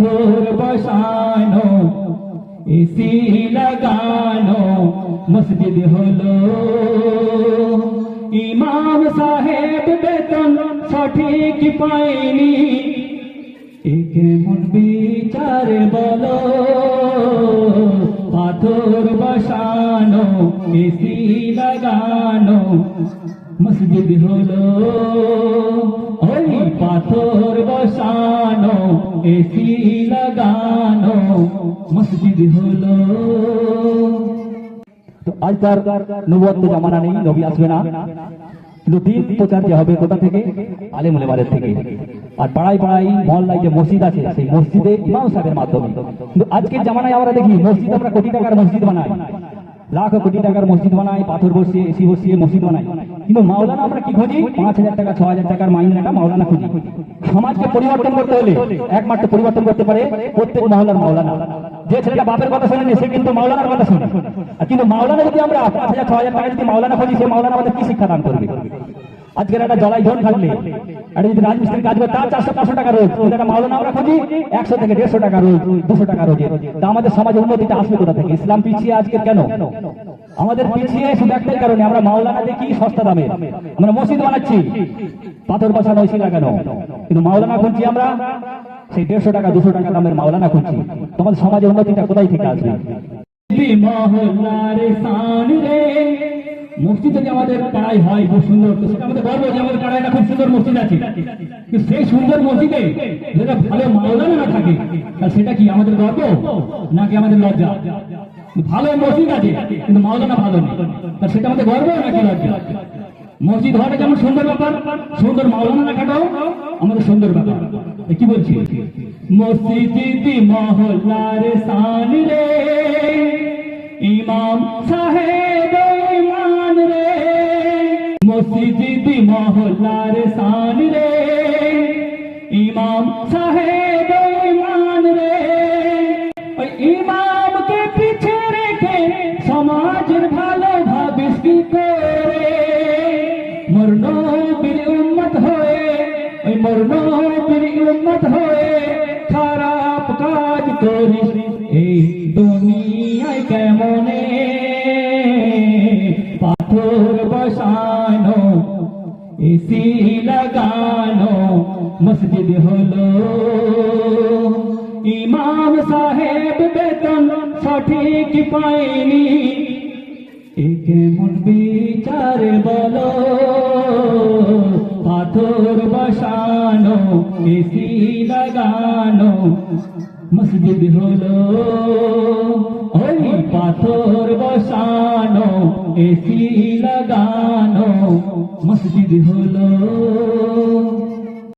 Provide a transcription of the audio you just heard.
পাথর বসানো এসি লাগানো, মসজিদ হলো। ইমাম সাহেব বেতন সঠিক পায়নি। এ কেমন বিচার বলো, পাথর বসানো, এসি লাগানো, মসজিদ হলো। ওই পাথর বসানো এসি লাগানো মসজিদ হলো। তো আজ তার নবত্ব জামানা নেই, নবী আসবে না। কিন্তু দিন প্রচার হবে কোথা থেকে? আলেম ওলেমাদের থেকে। আর পাড়ায় পাড়ায় মহল্লায় যে মসজিদ আছে, সেই মসজিদে ইমাম সাহেবের মাধ্যমে। কিন্তু আজকের জামানায় আমরা দেখি মসজিদ আমরা কোটি টাকার মসজিদ বানাই। লাখ কোটি টাকার মসজিদ বানায়, পাথর বসিয়ে, এসি বসিয়ে মসজিদ বানায়। কিন্তু মাওলানা আমরা কি খুঁজি? পাঁচ হাজার টাকা, ছ হাজার টাকার মাইনাটা মাওলানা খুঁজি। সমাজকে পরিবর্তন করতে হলে একমাত্র পরিবর্তন করতে পারে প্রত্যেক মহলার মাওলানা। যে ছেলেটা বাপের কথা শোনেনি, সে কিন্তু মাওলানার কথা শোনে। কিন্তু মাওলানা যদি আমরা পাঁচ হাজার, ছ হাজার টাকা যদি মাওলানা খুঁজি, সে মাওলানা আমাদের কি শিক্ষা দান করবে? আজকের একটা জলাই ঝোল খাটলে একটা যদি রাজমিস্ত্রি কাজ করে, তার চারশো পাঁচশো টাকা রোজ। একটা মাওলানা আমরা খুঁজি, একশো থেকে দেড়শো টাকা রোজ, দুশো টাকা রোজ। তা আমাদের সমাজে উন্নতিটা আসবে কোথা থেকে? ইসলাম পিছিয়ে আজকে কেন? আমাদের পিছিয়ে শুধু একটাই কারণে, আমরা মাওলানা দেখি সস্তা দামে। আমরা মসজিদ বানাচ্ছি। পাথর বসানো হয়েছিল কেন? কিন্তু মাওলানা খুঁজছি আমরা, সেই দেড়শো টাকা, দুশো টাকা দামের মাওলানা খুঁজছি। তোমাদের সমাজে উন্নতিটা কোথায় থেকে আসবে? মহল্লার সান রে মসজিদ যদি আমাদের পাড়ায় হয়, খুব সুন্দর। তো আমাদের গর্ব যে আমাদের পাড়ায় একটা খুব সুন্দর মসজিদ আছে। কিন্তু সেই সুন্দর মসজিদে যেটা ভালো মাওলানা না থাকে তাহলে সেটা কি আমাদের গর্ব নাকি আমাদের লজ্জা? ভালো মসজিদ আছে, কিন্তু মাওলানা ভালো নেই। তা সেটা আমাদের গর্ব নাকি লজ্জা? মসজিদ হওয়াটা যেমন সুন্দর ব্যাপার? সুন্দর মাওলানা রাখাটাও আমাদের সুন্দর ব্যাপার। কি বলছি? মসজিদ মহল্লার সান রে ইমাম সাহেব ইমাম সাহেব ইমান রে ওই ইমামকে পিছে রেখে সমাজের ভালো ভাবিস কি করে মরণ বীর উম্মত হয়ে ওই মরণ বীর উম্মত হয়ে খারাপ কাজ করিস এই দুনিয়ায় কেমনে এসি লাগানো মসজিদ হলো। ইমাম সাহেব বেতন সঠিক পায়নি। কেমন বিচার বলো, পাথর বসানো, এসি লাগানো মসজিদ হলো। মিষ্টি লাগানো মসজিদ হলো।